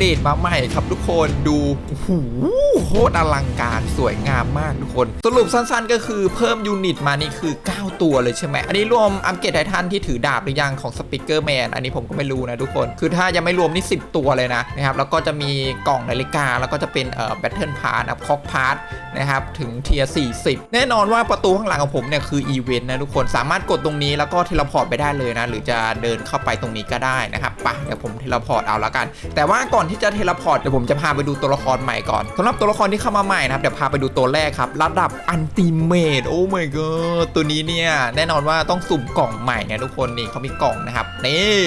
เดตมาใหม่ครับทุกคนดูโอ้โหโคตรอลังการสวยงามมากทุกคน สรุปสั้นๆ ก็คือเพิ่มยูนิตมานี่คือ 9 ตัวเลยใช่ไหมอันนี้รวมอัปเกรดไททันที่ถือดาบหรือยังของสปิเกอร์แมนอันนี้ผมก็ไม่รู้นะทุกคน คือถ้ายังไม่รวมนี่ 10 ตัวเลยนะนะครับแล้วก็จะมีกล่องนาฬิกาแล้วก็จะเป็นเอ่อแบทเทิลพาร์ทคอกพาร์ทนะครับถึงเทียร์40 แน่นอนว่าประตูข้างหลังของผมเนี่ยคืออีเวนต์นะทุกคนสามารถกดตรงนี้แล้วก็เทเลพอร์ตไปได้เลยนะหรือจะเดินเข้าไปตรงนี้ก็ได้นะครับปะเดี๋ยวผมเทเลพอร์ตเอาละกัน แต่ว่าก่อนที่จะเทเลพอร์ตเดี๋ยวผมจะพาไปดูตัวละครใหม่ก่อนสำหรับตัวละครที่เข้ามาใหม่นะครับเดี๋ยวพาไปดูตัวแรกครับระดับอันติเมตโอ้ my god ตัวนี้เนี่ยแน่นอนว่าต้องสุ่มกล่องใหม่นี่ยทุกคนนี่เขามีกล่องนะครับนี่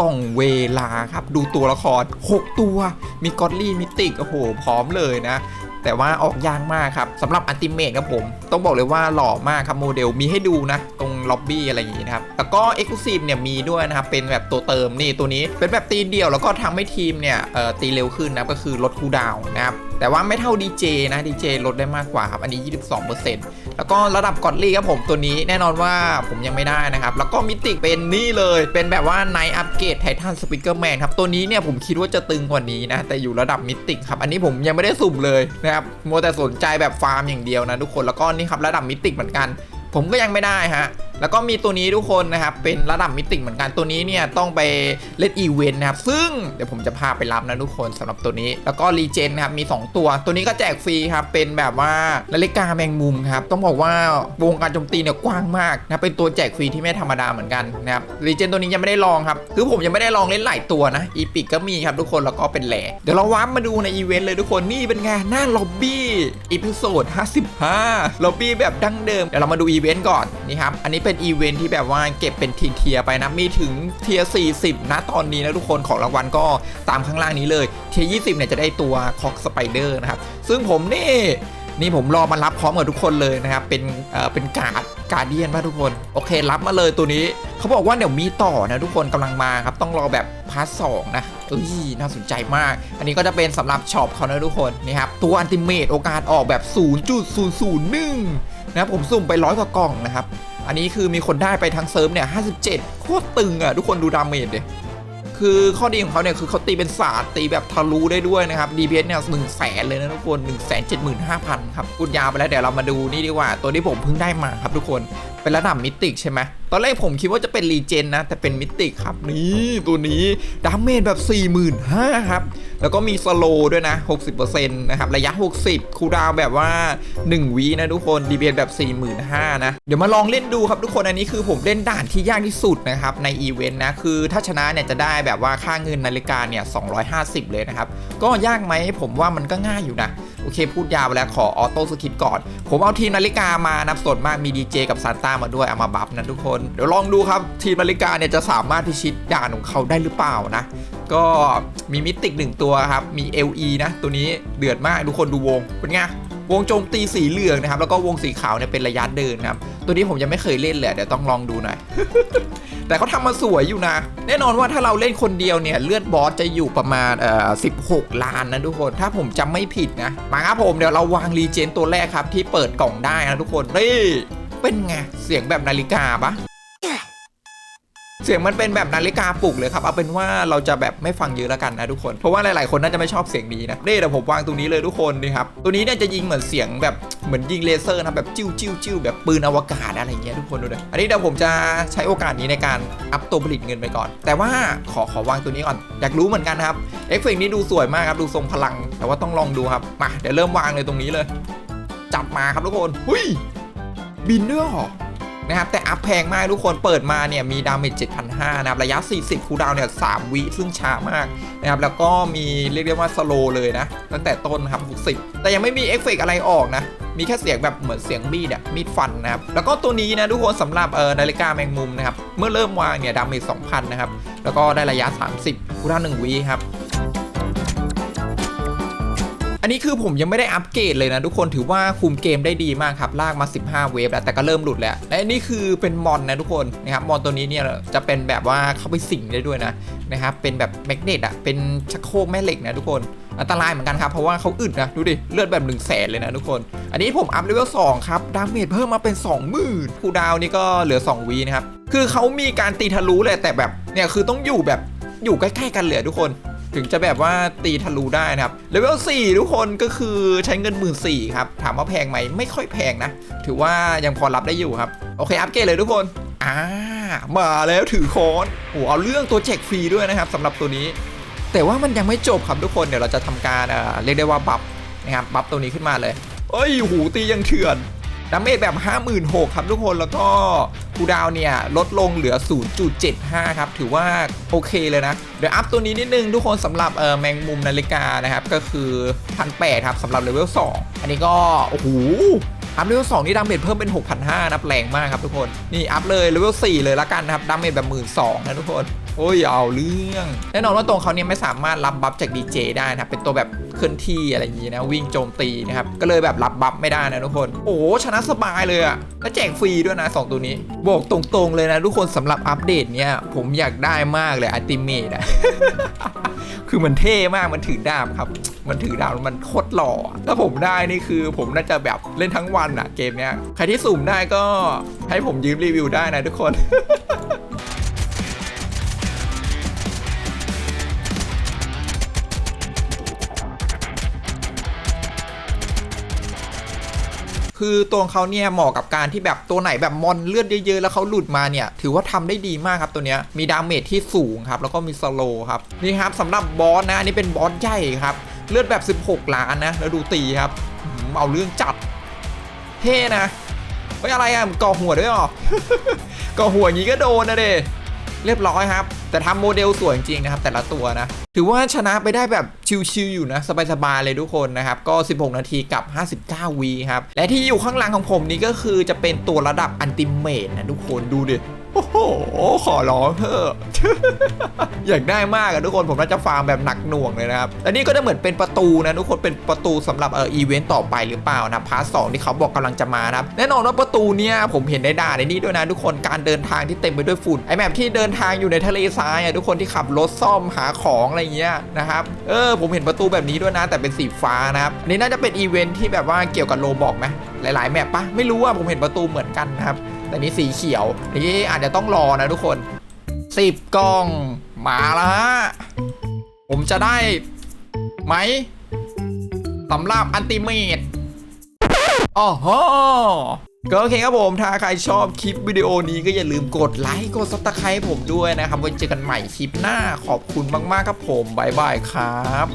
กล่องเวลาครับดูตัวละคร 6 ตัว มีกอดลี่มิติกโอ้โหพร้อมเลยนะแต่ว่าออกยากมากครับสำหรับอันติเมตครับผม ต้องบอกเลยว่าหล่อมากครับโมเดลมีให้ดูนะ ตรง ล็อบบี้อะไรอย่างงี้นะครับแล้วก็ e x c l u s i v e เนี่ยมีด้วยนะครับเป็นแบบตัวเติมนี่ตัวนี้เป็นแบบตีเดียวแล้วก็ทำให้ทีมเนี่ยตีเร็วขึ้นนะก็คือลดคูลดาวน์นะครับแต่ว่าไม่เท่า DJ นะ DJ ลดได้มากกว่าครับ อันนี้ 22%แล้วก็ระดับกอดลี่ครับผมตัวนี้แน่นอนว่าผมยังไม่ได้นะครับ แล้วก็มิติเป็นนี่เลย เป็นแบบว่าไนอัปเกรดไททันสปิเกอร์แมนครับ ตัวนี้เนี่ยผมคิดว่าจะตึงกว่านี้นะ แต่อยู่ระดับมิติครับ อันนี้ผมยังไม่ได้สุ่มเลยนะครับ มัวแต่สนใจแบบฟาร์มอย่างเดียวนะทุกคน แล้วก็นี่ครับระดับมิติเหมือนกัน ผมก็ยังไม่ได้ฮะ แล้วก็มีตัวนี้ทุกคนนะครับ เป็นระดับมิติเหมือนกันตัวนี้เนี่ยต้องไปเล่นอีเวนต์นะครับ ซึ่งเดี๋ยวผมจะพาไปรับนะทุกคนสำหรับตัวนี้ แล้วก็รีเจนนะครับมี 2 ตัว ตัวนี้ก็แจกฟรีครับ เป็นแบบว่านาฬิกาแมงมุมครับ ต้องบอกว่าวงการโจมตีเนี่ยกว้างมากนะเป็นตัวแจกฟรีที่ไม่ธรรมดาเหมือนกันนะครับรีเจนตัวนี้ยังไม่ได้ลองครับคือผมยังไม่ได้ลองเล่นหลายตัวนะอีพิกก็มีครับทุกคนแล้วก็เป็นแหล่เดี๋ยวเราวาร์ปมาดูในอีเวนต์เลยทุกคนนี่เป็นไงหน้าล็อบบี้อีพิโซด55ล็อบบี้แบบดั้งเดิมเดี๋ยวเรามาดูอีเวนต์ก่อนนี่ครับอันนี้เป็นอีเวนต์ที่แบบว่าเก็บเป็นทีเทียไปนะ มีถึงเทียร์40 นะตอนนี้นะทุกคนของรางวัลก็ตามข้างล่างนี้เลย เทียร์20 เนี่ยจะได้ตัวคอกสไปเดอร์นะครับ ซึ่งผมนี่นี่ผมรอมารับพร้อมกับทุกคนเลยนะครับ เป็นเอ่อเป็นการ์ดการเดียนป่ะทุกคน โอเครับมาเลยตัวนี้เขาบอกว่าเดี๋ยวมีต่อนะทุกคนกำลังมาครับ ต้องรอแบบพาร์ทสองนะเอ้ยน่าสนใจมาก อันนี้ก็จะเป็นสำหรับช็อปเขานะทุกคนนี่ครับ ตัวอันติเมตโอกาสออกแบบ 0.001 นะครับผมสุ่มไปร้อยกว่ากล่องนะครับ อันนี้คือมีคนได้ไปทั้งเซิร์ฟเนี่ย57โคตรตึงอะทุกคนดูดาเมจเลยคือข้อดีของเขาเนี่ยคือเขาตีเป็นศาสตร์ตีแบบทะลุได้ด้วยนะครับ DPS เนี่ยหนึ่งแสนเลยนะทุกคน1 7 5 0 0 0ครับพูดยาวไปแล้วเดี๋ยวเรามาดูนี่ดีกว่า ตัวที่ผมเพิ่งได้มาครับทุกคน เป็นระดับมิติกใช่ไหมตอนแรกผมคิดว่าจะเป็นรีเจนนะ แต่เป็นมิติกครับนี่ตัวนี้ดาเมจแบบ45,000ครับ แล้วก็มีสโลด้วยนะ 60%นะครับ ระยะ 60 คูลดาวแบบว่า 1วินะทุกคนดีเบแบบ 45,000นะ เดี๋ยวมาลองเล่นดูครับทุกคนอันนี้คือผมเล่นด่านที่ยากที่สุดนะครับ ในอีเวนต์นะ คือถ้าชนะเนี่ยจะได้แบบว่าค่าเงินนาฬิกาเนี่ย250 เลยนะครับ ก็ยากไหมผมว่ามันก็ง่ายอยู่นะ โอเคพูดยาวไปแล้วขอออโต้สคิปก่อน ผมเอาทีมนาฬิกามานับสดมากมีดีเจกับซานต้ามาด้วยเอามาบัฟนะทุกคน เดี๋ยวลองดูครับทีมนาฬิกาเนี่ยจะสามารถพิชิตด่านของเขาได้หรือเปล่านะ ก็มีมิติกหนึ่งตัวครับ มี LE นะ ตัวนี้เดือดมากทุกคนดูวงเป็นไงวงโจมตีสีเหลืองนะครับ แล้วก็วงสีขาวเนี่ยเป็นระยะเดินครับ ตัวนี้ผมยังไม่เคยเล่นเลยเดี๋ยวต้องลองดูหน่อย แต่เขาทำมาสวยอยู่นะ แน่นอนว่าถ้าเราเล่นคนเดียวเนี่ยเลือดบอสจะอยู่ประมาณเอ่อ16 ล้านนะทุกคน ถ้าผมจำไม่ผิดนะมาครับผมเดี๋ยวเราวางรีเจนตัวแรกครับที่เปิดกล่องได้นะทุกคนนี่เป็นไงเสียงแบบนาฬิกาปะ เสียงมันเป็นแบบนาฬิกาปลุกเลยครับเอาเป็นว่าเราจะแบบไม่ฟังเยอะแล้วกันนะทุกคนเพราะว่าหลายๆคนน่าจะไม่ชอบเสียงนี้นะเดี๋ยวผมวางตรงนี้เลยทุกคนนี่ครับตัวนี้เนี่ยจะยิงเหมือนเสียงแบบเหมือนยิงเลเซอร์นะแบบจิ้วจิ้วจิ้วแบบปืนอวกาศอะไรเงี้ยทุกคนดูเลยอันนี้เดี๋ยวผมจะใช้โอกาสนี้ในการอัพตัวผลิตเงินไปก่อน แต่ว่าขอขอวางตัวนี้ก่อนอยากรู้เหมือนกันครับเอฟเฟกต์นี้ดูสวยมากครับดูทรงพลัง แต่ว่าต้องลองดูครับมาเดี๋ยวเริ่มวางเลยตรงนี้เลย จับมาครับทุกคนหุยบินด้วยหรอ นะครับแต่อัพแพงมากทุกคนเปิดมาเนี่ยมีดาเมจ7,500นะครับระยะ 40 คูดาวเนี่ย3วิซึ่งช้ามากนะครับแล้วก็มีเรียกได้ว่าสโลเลยนะ ตั้งแต่ต้นนะครับ 60 แต่ยังไม่มีเอฟเฟกต์อะไรออกนะมีแค่เสียงแบบเหมือนเสียงมีดอะมีดฟันนะครับ แล้วก็ตัวนี้นะทุกคนสำหรับเออนาฬิกาแมงมุมนะครับ เมื่อเริ่มวางเนี่ยดาเมจ2,000 นะครับ แล้วก็ได้ระยะ 30คูลดาว1วิครับ อันนี้คือผมยังไม่ได้อัปเกรดเลยนะทุกคนถือว่าคุมเกมได้ดีมากครับลากมา 15 เวฟแล้วแต่ก็เริ่มหลุดแล้วและอันนี่คือเป็นมอนนะทุกคนนะครับมอนตัวนี้เนี่ยจะเป็นแบบว่าเข้าไปสิงได้ด้วยนะนะครับเป็นแบบแมกเนตอะเป็นชักโครกแม่เหล็กนะทุกคนอันตรายเหมือนกันครับ เพราะว่าเขาอึดนะ ดูดิ เลือดแบบ1นึ่งแสนเลยนะทุกคน อันนี้ผมอัพเลเวล2ครับ ดาเมจเพิ่มมาเป็น 20,000คูดาวน์นี่ก็เหลือ 2 วีนะครับ คือเขามีการตีทะลุเลยแต่แบบ เนี่ยคือต้องอยู่แบบอยู่ใกล้ ๆ กันเหลือทุกคน ถึงจะแบบว่าตีทะลุได้นะครับเลเวล4ทุกคนก็คือใช้เงินหมื่นสี่ครับ ถามว่าแพงไหมไม่ค่อยแพงนะ ถือว่ายังพอรับได้อยู่ครับ โอเค อัปเกรดเลยทุกคนอ่ามาแล้วถือค้อนโอ้เอาเรื่องตัวแจกฟรีด้วยนะครับสำหรับตัวนี้ แต่ว่ามันยังไม่จบครับทุกคนเดี๋ยวเราจะทำการเออเรียกได้ว่าบัฟนะครับบัฟตัวนี้ขึ้นมาเลยเอ้ยหูตียังเถื่อน ดาเมจแบบ 56,000ครับทุกคนแล้วก็คูดาวเนี่ย ลดลงเหลือ 0.75 ครับ ถือว่าโอเคเลยนะ เดี๋ยวอัพตัวนี้นิดนึงทุกคนสำหรับเออแมงมุมนาฬิกานะครับ ก็คือ1,800ครับสำหรับเลเวล 2 อันนี้ก็ โอ้โหอัพเลเวล2นี่ดาเมจเพิ่มเป็น 6,500นับแรงมากครับทุกคน นี่อัพเลยเลเวล4เลยละกันนะครับดาเมจแบบ 12,000นะทุกคน โอ้ยเอาเรื่อง แน่นอนว่าตัวเขาเนี่ยไม่สามารถรับบัฟจากดีเจได้นะครับ เป็นตัวแบบเคลื่อนที่อะไรอย่างนี้นะ วิ่งโจมตีนะครับ ก็เลยแบบรับบัฟไม่ได้นะทุกคน โอ้ชนะสบายเลยอะแล้วแจกฟรีด้วยนะ 2 ตัวนี้ บอกตรงๆเลยนะทุกคนสำหรับอัปเดตเนี่ยผมอยากได้มากเลยอัติเมตอะคือมันเท่มากมันถือดาบครับ มันถือดาบแล้วมันโคตรหล่อถ้าผมได้นี่คือผมน่าจะแบบเล่นทั้งวันอะเกมเนี้ยใครที่สุ่มได้ก็ให้ผมยืมรีวิวได้นะทุกคน คือตัวเขาเนี่ยเหมาะกับการที่แบบตัวไหนแบบมอนเลือดเยอะๆแล้วเขาหลุดมาเนี่ยถือว่าทำได้ดีมากครับตัวเนี้ยมีดาเมจที่สูงครับแล้วก็มีสโลครับนี่ครับสำหรับบอสนะอันนี้เป็นบอสใหญ่ครับเลือดแบบ 16 ล้านนะแล้วดูตีครับอื้อหือเอาเรื่องจัดเท่นะเฮ้ยอะไรอะก่อหัวด้วยหรอก่อหัวอย่างนี้ก็โดนนะเด เรียบร้อยครับ แต่ทำโมเดลสวยจริงๆนะครับ แต่ละตัวนะ ถือว่าชนะไปได้แบบชิวๆอยู่นะ สบายๆเลยทุกคนนะครับ ก็ 16 นาทีกับ 59วีครับ และที่อยู่ข้างหลังของผมนี้ก็คือจะเป็นตัวระดับอันติเมตนะทุกคนดูดิ โอ้โห ขอร้องเถอะ อยากได้มากอะทุกคน ผมน่าจะฟาร์มแบบหนักหน่วงเลยนะครับและนี่ก็จะเหมือนเป็นประตูนะทุกคน เป็นประตูสำหรับเอออีเวนต์ต่อไปหรือเปล่านะ พาร์ทสองที่เขาบอกกำลังจะมานะแน่นอนว่าประตูเนี่ยผมเห็นได้ด่าในนี้ด้วยนะทุกคน การเดินทางที่เต็มไปด้วยฝุ่น ไอแมปที่เดินทางอยู่ในทะเลทรายอะทุกคนที่ขับรถซ่อมหาของอะไรเงี้ยนะครับ เออ ผมเห็นประตูแบบนี้ด้วยนะ แต่เป็นสีฟ้านะครับอันนี้น่าจะเป็นอีเวนต์ที่แบบว่าเกี่ยวกับโลบอกไหมหลาย ๆ แมปปะไม่รู้ว่าผมเห็นประตูเหมือนกันนะครับ แต่นี้สีเขียว นี่อาจจะต้องรอนะทุกคนสิบกล่อง มาละฮะ ผมจะได้ไหมสำหรับอันติเมตอ๋อฮะก็โอเคครับผม ถ้าใครชอบคลิปวิดีโอนี้ก็อย่าลืมกดไลค์ กดซับสไครต์ผมด้วยนะครับไว้เจอกันใหม่คลิปหน้าขอบคุณมาก ๆ ครับผม บ๊ายบายครับ